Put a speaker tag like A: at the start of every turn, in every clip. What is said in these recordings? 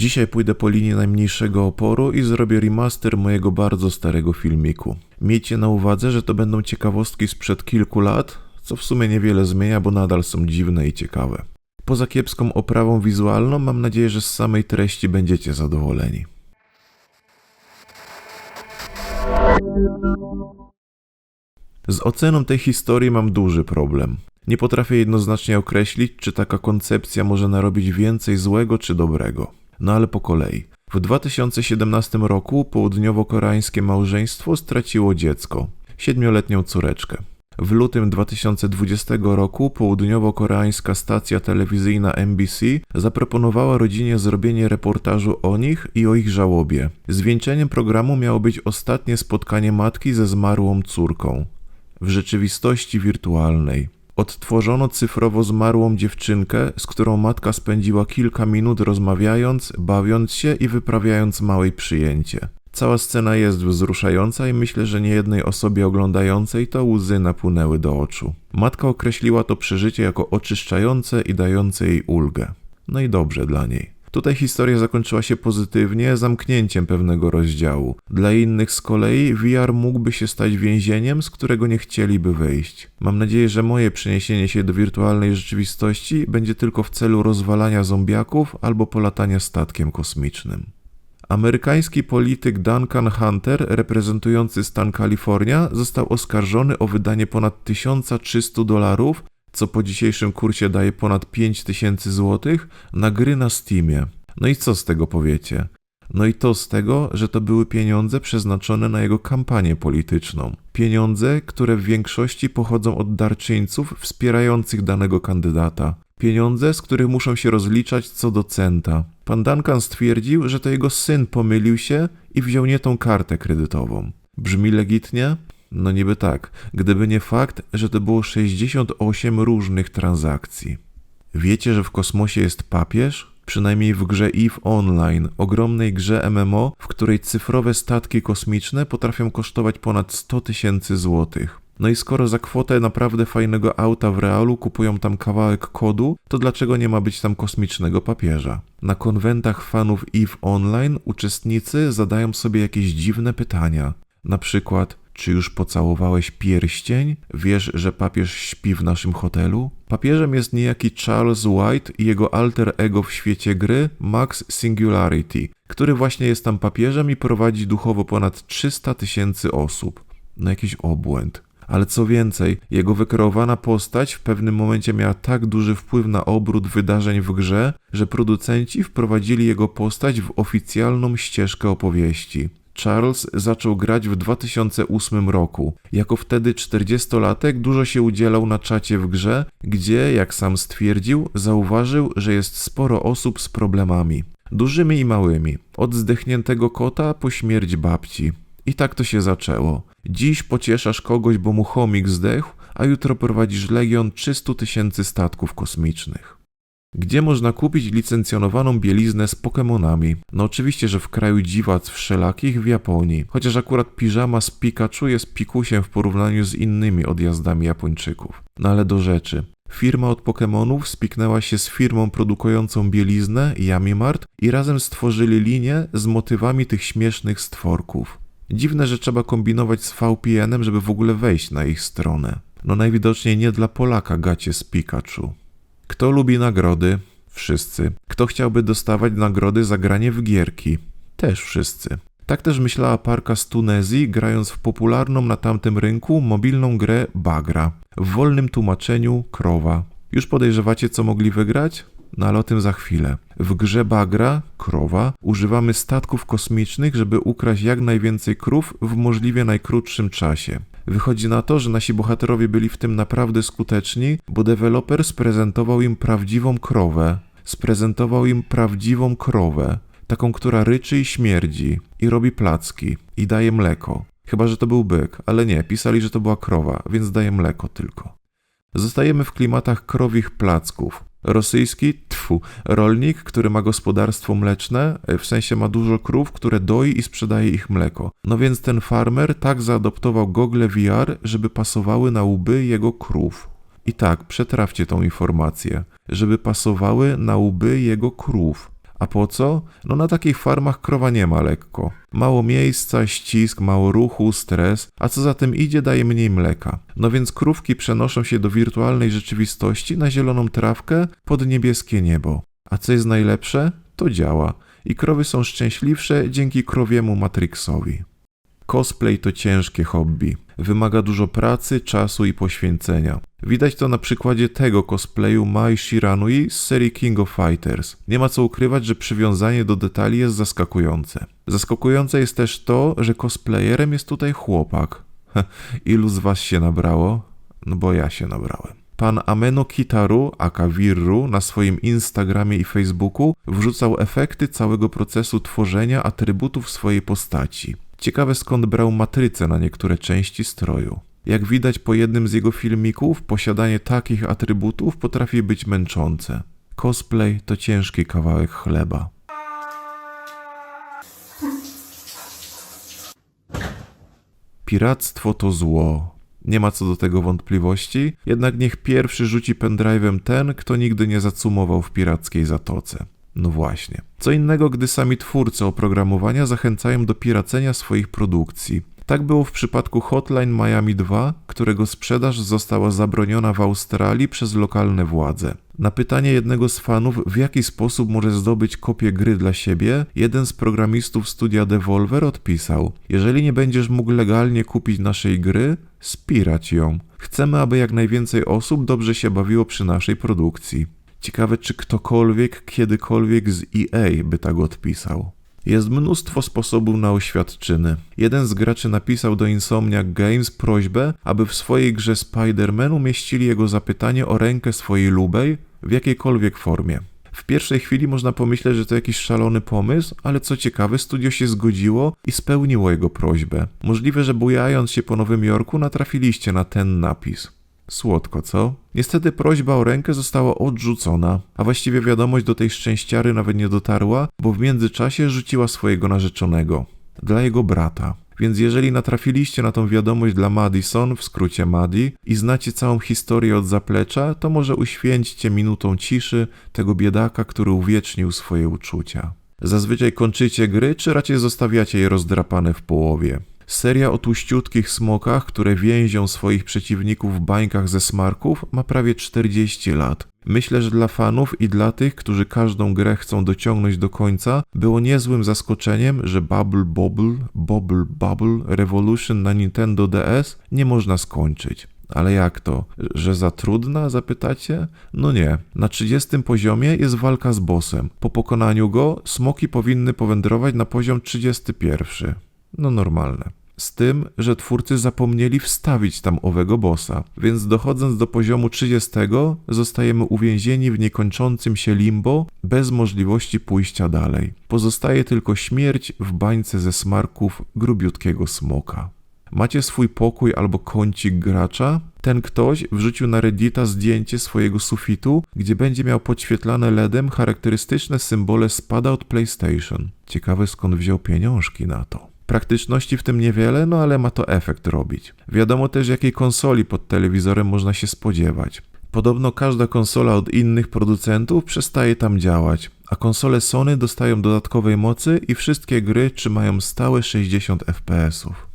A: Dzisiaj pójdę po linii najmniejszego oporu i zrobię remaster mojego bardzo starego filmiku. Miejcie na uwadze, że to będą ciekawostki sprzed kilku lat, co w sumie niewiele zmienia, bo nadal są dziwne i ciekawe. Poza kiepską oprawą wizualną, mam nadzieję, że z samej treści będziecie zadowoleni. Z oceną tej historii mam duży problem. Nie potrafię jednoznacznie określić, czy taka koncepcja może narobić więcej złego czy dobrego. No ale po kolei. W 2017 roku południowo-koreańskie małżeństwo straciło dziecko, siedmioletnią córeczkę. W lutym 2020 roku południowo-koreańska stacja telewizyjna NBC zaproponowała rodzinie zrobienie reportażu o nich i o ich żałobie. Zwieńczeniem programu miało być ostatnie spotkanie matki ze zmarłą córką w rzeczywistości wirtualnej. Odtworzono cyfrowo zmarłą dziewczynkę, z którą matka spędziła kilka minut rozmawiając, bawiąc się i wyprawiając małe przyjęcie. Cała scena jest wzruszająca i myślę, że niejednej osobie oglądającej to łzy napłynęły do oczu. Matka określiła to przeżycie jako oczyszczające i dające jej ulgę. No i dobrze dla niej. Tutaj historia zakończyła się pozytywnie, zamknięciem pewnego rozdziału. Dla innych z kolei VR mógłby się stać więzieniem, z którego nie chcieliby wyjść. Mam nadzieję, że moje przeniesienie się do wirtualnej rzeczywistości będzie tylko w celu rozwalania zombiaków albo polatania statkiem kosmicznym. Amerykański polityk Duncan Hunter, reprezentujący stan Kalifornia, został oskarżony o wydanie ponad 1300 dolarów, co po dzisiejszym kursie daje ponad 5000 złotych, na gry na Steamie. No i co z tego powiecie? No i to z tego, że to były pieniądze przeznaczone na jego kampanię polityczną. Pieniądze, które w większości pochodzą od darczyńców wspierających danego kandydata. Pieniądze, z których muszą się rozliczać co do centa. Pan Duncan stwierdził, że to jego syn pomylił się i wziął nie tą kartę kredytową. Brzmi legitnie? No niby tak, gdyby nie fakt, że to było 68 różnych transakcji. Wiecie, że w kosmosie jest papież? Przynajmniej w grze EVE Online, ogromnej grze MMO, w której cyfrowe statki kosmiczne potrafią kosztować ponad 100 tysięcy złotych. No i skoro za kwotę naprawdę fajnego auta w realu kupują tam kawałek kodu, to dlaczego nie ma być tam kosmicznego papieża? Na konwentach fanów EVE Online uczestnicy zadają sobie jakieś dziwne pytania. Na przykład, czy już pocałowałeś pierścień? Wiesz, że papież śpi w naszym hotelu? Papieżem jest niejaki Charles White i jego alter ego w świecie gry Max Singularity, który właśnie jest tam papieżem i prowadzi duchowo ponad 300 tysięcy osób. No jakiś obłęd. Ale co więcej, jego wykreowana postać w pewnym momencie miała tak duży wpływ na obrót wydarzeń w grze, że producenci wprowadzili jego postać w oficjalną ścieżkę opowieści. Charles zaczął grać w 2008 roku. Jako wtedy 40-latek dużo się udzielał na czacie w grze, gdzie, jak sam stwierdził, zauważył, że jest sporo osób z problemami. Dużymi i małymi. Od zdechniętego kota po śmierć babci. I tak to się zaczęło. Dziś pocieszasz kogoś, bo mu chomik zdechł, a jutro prowadzisz legion 300 tysięcy statków kosmicznych. Gdzie można kupić licencjonowaną bieliznę z Pokémonami? No oczywiście, że w kraju dziwac wszelakich w Japonii, chociaż akurat piżama z Pikachu jest pikusiem w porównaniu z innymi odjazdami Japończyków. No ale do rzeczy. Firma od Pokémonów spiknęła się z firmą produkującą bieliznę Yamimart i razem stworzyli linię z motywami tych śmiesznych stworków. Dziwne, że trzeba kombinować z VPN-em, żeby w ogóle wejść na ich stronę. No najwidoczniej nie dla Polaka gacie z Pikachu. Kto lubi nagrody? Wszyscy. Kto chciałby dostawać nagrody za granie w gierki? Też wszyscy. Tak też myślała parka z Tunezji, grając w popularną na tamtym rynku mobilną grę Bagra. W wolnym tłumaczeniu krowa. Już podejrzewacie, co mogli wygrać? No ale o tym za chwilę. W grze Bagra, krowa, używamy statków kosmicznych, żeby ukraść jak najwięcej krów w możliwie najkrótszym czasie. Wychodzi na to, że nasi bohaterowie byli w tym naprawdę skuteczni, bo deweloper sprezentował im prawdziwą krowę. Sprezentował im prawdziwą krowę. Taką, która ryczy i śmierdzi, i robi placki, i daje mleko. Chyba, że to był byk, ale nie, pisali, że to była krowa, więc daje mleko tylko. Zostajemy w klimatach krowich placków. Rosyjski, tfu, rolnik, który ma gospodarstwo mleczne, e, w sensie ma dużo krów, które doi i sprzedaje ich mleko. No więc ten farmer tak zaadoptował gogle VR, żeby pasowały na łby jego krów. I tak, przetrawcie tą informację, żeby pasowały na łby jego krów. A po co? No na takich farmach krowa nie ma lekko. Mało miejsca, ścisk, mało ruchu, stres, a co za tym idzie daje mniej mleka. No więc krówki przenoszą się do wirtualnej rzeczywistości na zieloną trawkę pod niebieskie niebo. A co jest najlepsze? To działa. I krowy są szczęśliwsze dzięki krowiemu Matrixowi. Cosplay to ciężkie hobby. Wymaga dużo pracy, czasu i poświęcenia. Widać to na przykładzie tego cosplayu Mai Shiranui z serii King of Fighters. Nie ma co ukrywać, że przywiązanie do detali jest zaskakujące. Zaskakujące jest też to, że cosplayerem jest tutaj chłopak. Ilu z was się nabrało? No bo ja się nabrałem. Pan Ameno Kitaru, aka Wirru, na swoim Instagramie i Facebooku wrzucał efekty całego procesu tworzenia atrybutów swojej postaci. Ciekawe skąd brał matrycę na niektóre części stroju. Jak widać po jednym z jego filmików, posiadanie takich atrybutów potrafi być męczące. Cosplay to ciężki kawałek chleba. Piractwo to zło. Nie ma co do tego wątpliwości, jednak niech pierwszy rzuci pendrive'em ten, kto nigdy nie zacumował w pirackiej zatoce. No właśnie. Co innego, gdy sami twórcy oprogramowania zachęcają do piracenia swoich produkcji. Tak było w przypadku Hotline Miami 2, którego sprzedaż została zabroniona w Australii przez lokalne władze. Na pytanie jednego z fanów, w jaki sposób może zdobyć kopię gry dla siebie, jeden z programistów studia Devolver odpisał: Jeżeli nie będziesz mógł legalnie kupić naszej gry, spirać ją. Chcemy, aby jak najwięcej osób dobrze się bawiło przy naszej produkcji. Ciekawe, czy ktokolwiek kiedykolwiek z EA by tak odpisał. Jest mnóstwo sposobów na oświadczyny. Jeden z graczy napisał do Insomniac Games prośbę, aby w swojej grze Spider-Man umieścili jego zapytanie o rękę swojej lubej w jakiejkolwiek formie. W pierwszej chwili można pomyśleć, że to jakiś szalony pomysł, ale co ciekawe, studio się zgodziło i spełniło jego prośbę. Możliwe, że bujając się po Nowym Jorku natrafiliście na ten napis. Słodko, co? Niestety prośba o rękę została odrzucona, a właściwie wiadomość do tej szczęściary nawet nie dotarła, bo w międzyczasie rzuciła swojego narzeczonego. Dla jego brata. Więc jeżeli natrafiliście na tą wiadomość dla Madison, w skrócie Madi, i znacie całą historię od zaplecza, to może uświęćcie minutą ciszy tego biedaka, który uwiecznił swoje uczucia. Zazwyczaj kończycie gry, czy raczej zostawiacie je rozdrapane w połowie. Seria o tłuściutkich smokach, które więzią swoich przeciwników w bańkach ze smarków, ma prawie 40 lat. Myślę, że dla fanów i dla tych, którzy każdą grę chcą dociągnąć do końca, było niezłym zaskoczeniem, że Bubble Bobble, Bobble Bubble Revolution na Nintendo DS nie można skończyć. Ale jak to? Że za trudna, zapytacie? No nie. Na 30 poziomie jest walka z bossem. Po pokonaniu go smoki powinny powędrować na poziom 31. No normalne. Z tym, że twórcy zapomnieli wstawić tam owego bossa, więc dochodząc do poziomu 30 zostajemy uwięzieni w niekończącym się limbo bez możliwości pójścia dalej. Pozostaje tylko śmierć w bańce ze smarków grubiutkiego smoka. Macie swój pokój albo kącik gracza? Ten ktoś wrzucił na Reddita zdjęcie swojego sufitu, gdzie będzie miał podświetlane LEDem charakterystyczne symbole spada od PlayStation. Ciekawe skąd wziął pieniążki na to. Praktyczności w tym niewiele, no ale ma to efekt robić. Wiadomo też, jakiej konsoli pod telewizorem można się spodziewać. Podobno każda konsola od innych producentów przestaje tam działać, a konsole Sony dostają dodatkowej mocy i wszystkie gry trzymają stałe 60 FPS-ów.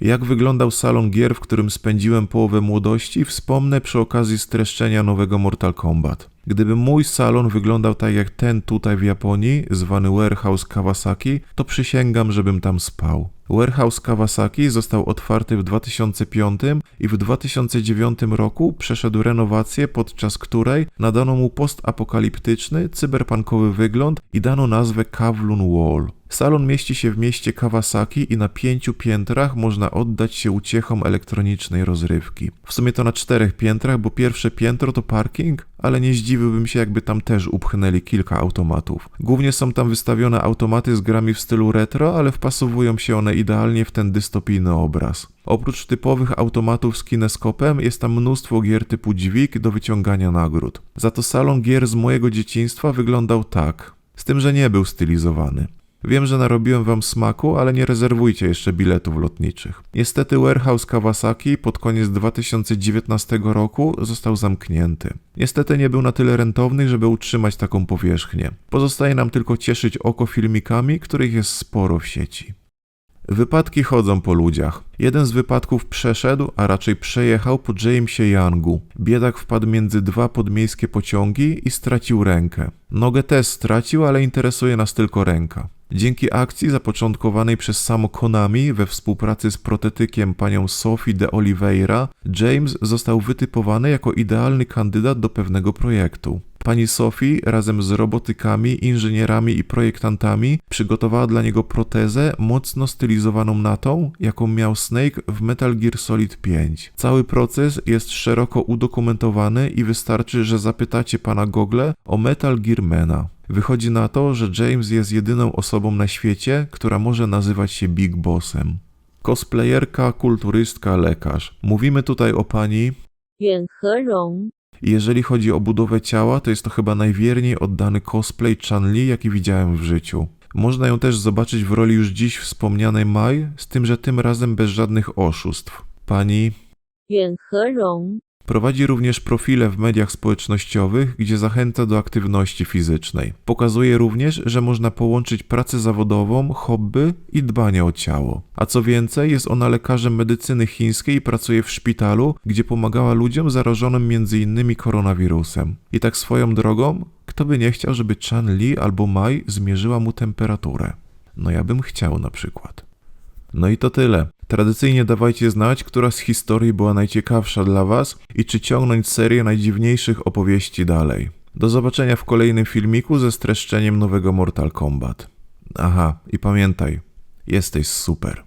A: Jak wyglądał salon gier, w którym spędziłem połowę młodości, wspomnę przy okazji streszczenia nowego Mortal Kombat. Gdyby mój salon wyglądał tak jak ten tutaj w Japonii, zwany Warehouse Kawasaki, to przysięgam, żebym tam spał. Warehouse Kawasaki został otwarty w 2005 i w 2009 roku przeszedł renowację, podczas której nadano mu postapokaliptyczny, cyberpunkowy wygląd i dano nazwę Kowloon Wall. Salon mieści się w mieście Kawasaki i na pięciu piętrach można oddać się uciechom elektronicznej rozrywki. W sumie to na czterech piętrach, bo pierwsze piętro to parking, ale nie zdziwiłbym się, jakby tam też upchnęli kilka automatów. Głównie są tam wystawione automaty z grami w stylu retro, ale wpasowują się one idealnie w ten dystopijny obraz. Oprócz typowych automatów z kineskopem jest tam mnóstwo gier typu dźwig do wyciągania nagród. Za to salon gier z mojego dzieciństwa wyglądał tak, z tym, że nie był stylizowany. Wiem, że narobiłem wam smaku, ale nie rezerwujcie jeszcze biletów lotniczych. Niestety warehouse Kawasaki pod koniec 2019 roku został zamknięty. Niestety nie był na tyle rentowny, żeby utrzymać taką powierzchnię. Pozostaje nam tylko cieszyć oko filmikami, których jest sporo w sieci. Wypadki chodzą po ludziach. Jeden z wypadków przeszedł, a raczej przejechał po Jamesie Youngu. Biedak wpadł między dwa podmiejskie pociągi i stracił rękę. Nogę też stracił, ale interesuje nas tylko ręka. Dzięki akcji zapoczątkowanej przez samo Konami we współpracy z protetykiem panią Sophie de Oliveira, James został wytypowany jako idealny kandydat do pewnego projektu. Pani Sophie razem z robotykami, inżynierami i projektantami przygotowała dla niego protezę mocno stylizowaną na tą, jaką miał Snake w Metal Gear Solid 5. Cały proces jest szeroko udokumentowany i wystarczy, że zapytacie pana Gogle o Metal Gear Mana. Wychodzi na to, że James jest jedyną osobą na świecie, która może nazywać się Big Bossem. Cosplayerka, kulturystka, lekarz. Mówimy tutaj o pani. Jeżeli chodzi o budowę ciała, to jest to chyba najwierniej oddany cosplay Chan-Li, jaki widziałem w życiu. Można ją też zobaczyć w roli już dziś wspomnianej Mai, z tym, że tym razem bez żadnych oszustw. Pani prowadzi również profile w mediach społecznościowych, gdzie zachęca do aktywności fizycznej. Pokazuje również, że można połączyć pracę zawodową, hobby i dbanie o ciało. A co więcej, jest ona lekarzem medycyny chińskiej i pracuje w szpitalu, gdzie pomagała ludziom zarażonym m.in. koronawirusem. I tak swoją drogą, kto by nie chciał, żeby Chan Li albo Mai zmierzyła mu temperaturę? No ja bym chciał na przykład. No i to tyle. Tradycyjnie dawajcie znać, która z historii była najciekawsza dla Was i czy ciągnąć serię najdziwniejszych opowieści dalej. Do zobaczenia w kolejnym filmiku ze streszczeniem nowego Mortal Kombat. Aha, i pamiętaj, jesteś super.